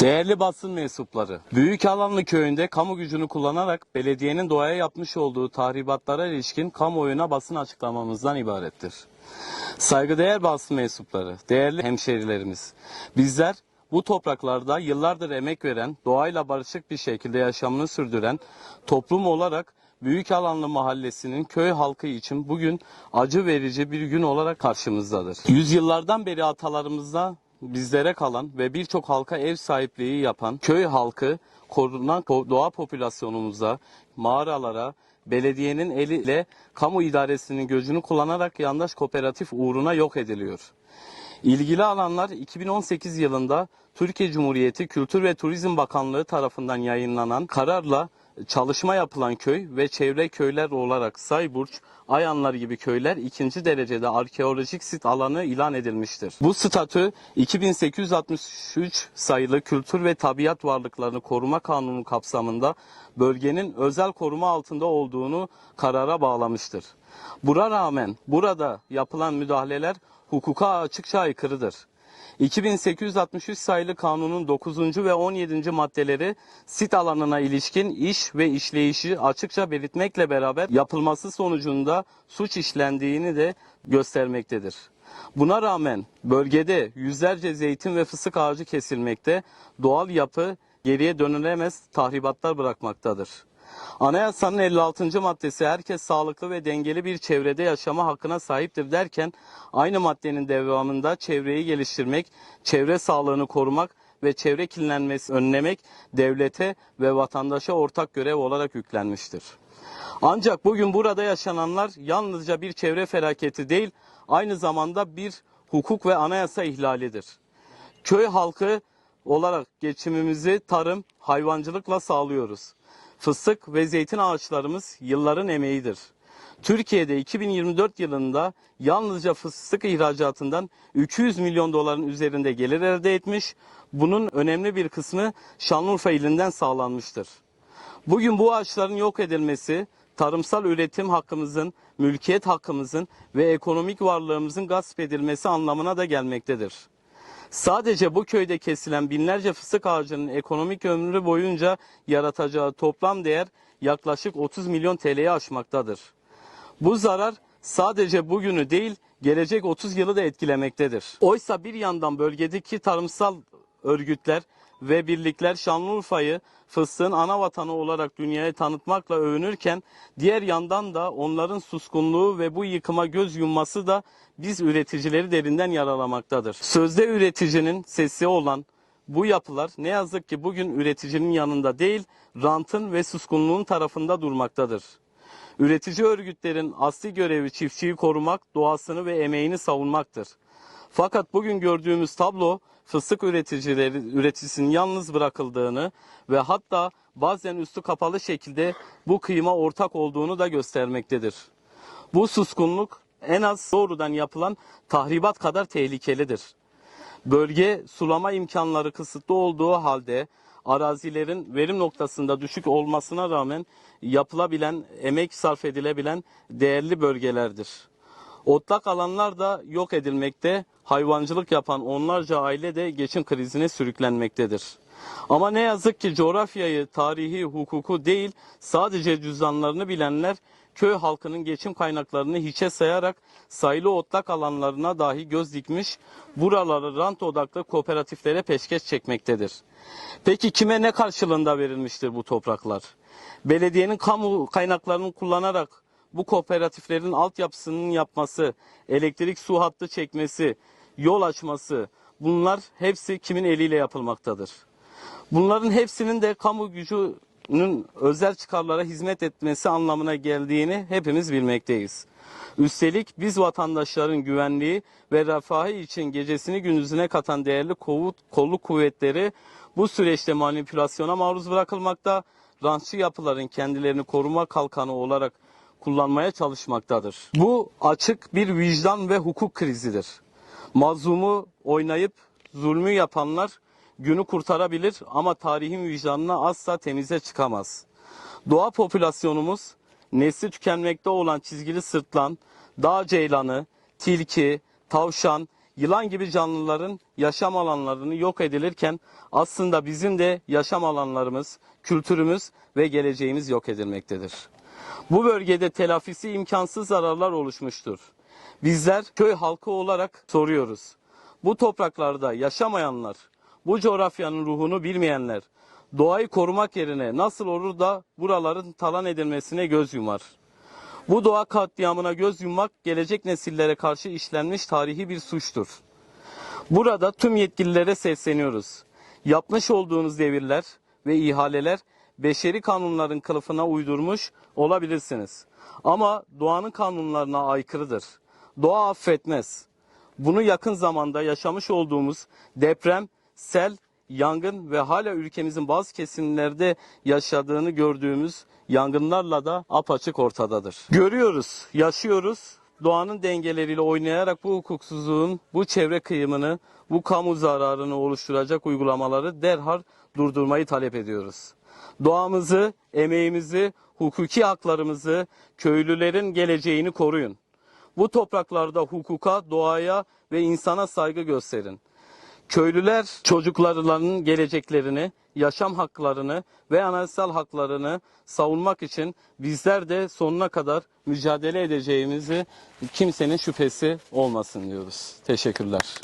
Değerli basın mensupları, Büyük Alanlı köyünde kamu gücünü kullanarak belediyenin doğaya yapmış olduğu tahribatlara ilişkin kamuoyuna basın açıklamamızdan ibarettir. Saygıdeğer basın mensupları, değerli hemşerilerimiz, bizler bu topraklarda yıllardır emek veren, doğayla barışık bir şekilde yaşamını sürdüren toplum olarak Büyük Alanlı Mahallesi'nin köy halkı için bugün acı verici bir gün olarak karşımızdadır. Yüzyıllardan beri atalarımızda bizlere kalan ve birçok halka ev sahipliği yapan köy halkı korunan ko- doğa popülasyonumuza, mağaralara, belediyenin eliyle kamu idaresinin gözünü kullanarak yandaş kooperatif uğruna yok ediliyor. İlgili alanlar 2018 yılında Türkiye Cumhuriyeti Kültür ve Turizm Bakanlığı tarafından yayınlanan kararla çalışma yapılan köy ve çevre köyler olarak Sayburç, Ayanlar gibi köyler ikinci derecede arkeolojik sit alanı ilan edilmiştir. Bu statü 2863 sayılı Kültür ve Tabiat Varlıklarını Koruma Kanunu kapsamında bölgenin özel koruma altında olduğunu karara bağlamıştır. Buna rağmen burada yapılan müdahaleler hukuka açıkça aykırıdır. 2863 sayılı kanunun 9. ve 17. maddeleri sit alanına ilişkin iş ve işleyişi açıkça belirtmekle beraber yapılması sonucunda suç işlendiğini de göstermektedir. Buna rağmen bölgede yüzlerce zeytin ve fıstık ağacı kesilmekte, doğal yapı geriye dönülemez tahribatlar bırakmaktadır. Anayasanın 56. maddesi herkes sağlıklı ve dengeli bir çevrede yaşama hakkına sahiptir derken aynı maddenin devamında çevreyi geliştirmek, çevre sağlığını korumak ve çevre kirlenmesi önlemek devlete ve vatandaşa ortak görev olarak yüklenmiştir. Ancak bugün burada yaşananlar yalnızca bir çevre felaketi değil, aynı zamanda bir hukuk ve anayasa ihlalidir. Köy halkı olarak geçimimizi tarım, hayvancılıkla sağlıyoruz. Fıstık ve zeytin ağaçlarımız yılların emeğidir. Türkiye'de 2024 yılında yalnızca fıstık ihracatından 200 milyon doların üzerinde gelir elde etmiş. Bunun önemli bir kısmı Şanlıurfa ilinden sağlanmıştır. Bugün bu ağaçların yok edilmesi tarımsal üretim hakkımızın, mülkiyet hakkımızın ve ekonomik varlığımızın gasp edilmesi anlamına da gelmektedir. Sadece bu köyde kesilen binlerce fıstık ağacının ekonomik ömrü boyunca yaratacağı toplam değer yaklaşık 30 milyon TL'yi aşmaktadır. Bu zarar sadece bugünü değil gelecek 30 yılı da etkilemektedir. Oysa bir yandan bölgedeki tarımsal örgütler ve birlikler Şanlıurfa'yı fıstığın ana vatanı olarak dünyaya tanıtmakla övünürken diğer yandan da onların suskunluğu ve bu yıkıma göz yumması da biz üreticileri derinden yaralamaktadır. Sözde üreticinin sesi olan bu yapılar ne yazık ki bugün üreticinin yanında değil, rantın ve suskunluğun tarafında durmaktadır. Üretici örgütlerin asli görevi çiftçiyi korumak, doğasını ve emeğini savunmaktır. Fakat bugün gördüğümüz tablo fıstık üreticileri üreticisinin yalnız bırakıldığını ve hatta bazen üstü kapalı şekilde bu kıyıma ortak olduğunu da göstermektedir. Bu suskunluk en az doğrudan yapılan tahribat kadar tehlikelidir. Bölge sulama imkanları kısıtlı olduğu halde arazilerin verim noktasında düşük olmasına rağmen yapılabilen, emek sarf edilebilen değerli bölgelerdir. Otlak alanlar da yok edilmekte, hayvancılık yapan onlarca aile de geçim krizine sürüklenmektedir. Ama ne yazık ki coğrafyayı, tarihi, hukuku değil sadece cüzdanlarını bilenler köy halkının geçim kaynaklarını hiçe sayarak sayılı otlak alanlarına dahi göz dikmiş, buraları rant odaklı kooperatiflere peşkeş çekmektedir. Peki kime ne karşılığında verilmiştir bu topraklar? Belediyenin kamu kaynaklarını kullanarak bu kooperatiflerin altyapısının yapması, elektrik su hattı çekmesi, yol açması bunlar hepsi kimin eliyle yapılmaktadır? Bunların hepsinin de kamu gücünün özel çıkarlara hizmet etmesi anlamına geldiğini hepimiz bilmekteyiz. Üstelik biz vatandaşların güvenliği ve refahı için gecesini gündüzüne katan değerli kolluk kuvvetleri bu süreçte manipülasyona maruz bırakılmakta, rantçı yapıların kendilerini koruma kalkanı olarak kullanmaya çalışmaktadır. Bu açık bir vicdan ve hukuk krizidir. Mazlumu oynayıp zulmü yapanlar günü kurtarabilir ama tarihin vicdanına asla temize çıkamaz. Doğa popülasyonumuz nesli tükenmekte olan çizgili sırtlan, dağ ceylanı, tilki, tavşan, yılan gibi canlıların yaşam alanlarını yok edilirken aslında bizim de yaşam alanlarımız, kültürümüz ve geleceğimiz yok edilmektedir. Bu bölgede telafisi imkansız zararlar oluşmuştur. Bizler köy halkı olarak soruyoruz. Bu topraklarda yaşamayanlar, bu coğrafyanın ruhunu bilmeyenler, doğayı korumak yerine nasıl olur da buraların talan edilmesine göz yumar? Bu doğa katliamına göz yummak gelecek nesillere karşı işlenmiş tarihi bir suçtur. Burada tüm yetkililere sesleniyoruz. Yapmış olduğunuz devirler ve ihaleler beşeri kanunların kılıfına uydurmuş olabilirsiniz. Ama doğanın kanunlarına aykırıdır. Doğa affetmez. Bunu yakın zamanda yaşamış olduğumuz deprem, sel, yangın ve hala ülkemizin bazı kesimlerde yaşadığını gördüğümüz yangınlarla da apaçık ortadadır. Görüyoruz, yaşıyoruz. Doğanın dengeleriyle oynayarak bu hukuksuzluğun, bu çevre kıyımını, bu kamu zararını oluşturacak uygulamaları derhal durdurmayı talep ediyoruz. Doğamızı, emeğimizi, hukuki haklarımızı, köylülerin geleceğini koruyun. Bu topraklarda hukuka, doğaya ve insana saygı gösterin. Köylüler çocuklarının geleceklerini, yaşam haklarını ve anayasal haklarını savunmak için bizler de sonuna kadar mücadele edeceğimizi kimsenin şüphesi olmasın diyoruz. Teşekkürler.